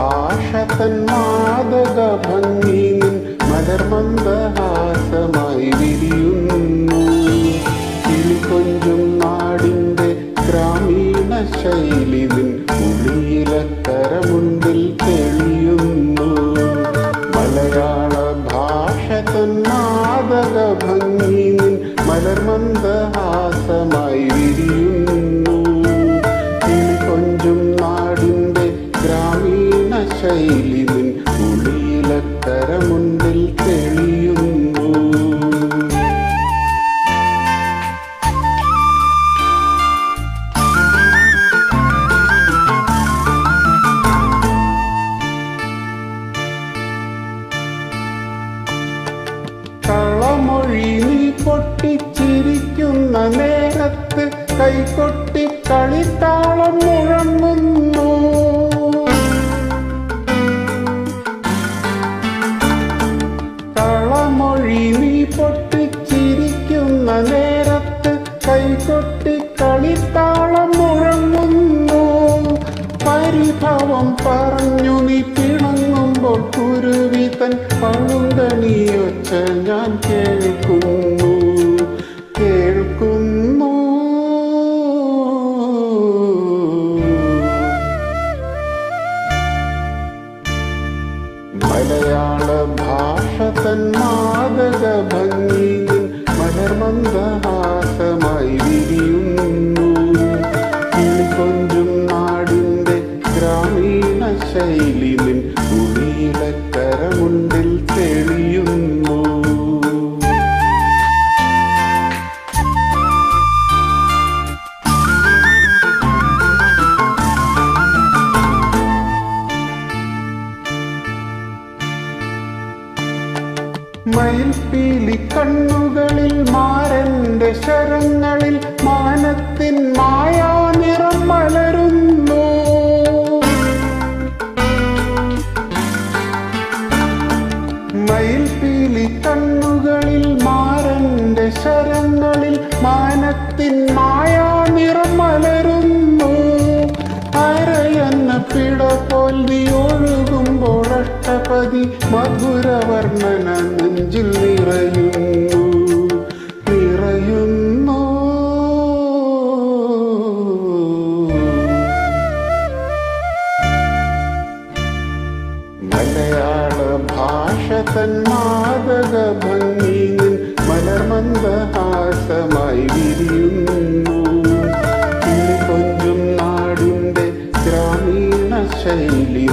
തൻ മാതക ഭംഗി നിൻ മലർമന്ദഹാസമായി വിരിയുന്നു. കിളികൊഞ്ചും നാടിന്റെ ഗ്രാമീണ ശൈലി നിൻ ഉളിയിലക്കരമുണ്ടിൽ തെളിയുന്നു. മലയാള ഭാഷ തൻ മാതക ഭംഗി നിൻ മലർമന്ദഹാസമായി കൈകൊട്ടി കളിത്താളം മുഴങ്ങുന്നു കളമൊഴി നീ പൊട്ടിച്ചിരിക്കുന്ന നേരത്ത് കൈകൊട്ടി കളിത്താളം മുഴങ്ങുന്നു പരിഭവം പറഞ്ഞു നീ പിണങ്ങുമ്പോൾ കുരുവിതൻ പഴുതണിയൊച്ച ഞാൻ കേൾക്കുന്നു. കേൾക്കുന്നു മലയാള ഭാഷ തൻ മാതക ഭംഗി മലർമന്ദഹാസമായി വിരിയുന്നു. കിളികൊഞ്ചും നാടിന്റെ ഗ്രാമീണ ശൈലി മയിൽപ്പീലി കണ്ണുകളിൽ മാരന്റെ ശരങ്ങളിൽ മാനത്തിൻ മായാ നിറം മലരുന്നു. മയിൽപ്പീലി കണ്ണുകളിൽ മാരന്റെ ശരങ്ങളിൽ മാനത്തിൻ മായാ നിറം മലരുന്നു. അരയെന്ന പിട പോൽ നീ ഒഴുകുമ്പോൾ അഷ്ടപതി മധുരവർണന നെഞ്ചിൽ നിറയുന്നു. നിറയുന്നു. മലയാള ഭാഷ തൻ മാതക ഭംഗിയിൽ മലർമന്ദഹാസമായി വിരിയുന്നു. കൊഞ്ചും നാടിന്റെ ഗ്രാമീണ ശൈലി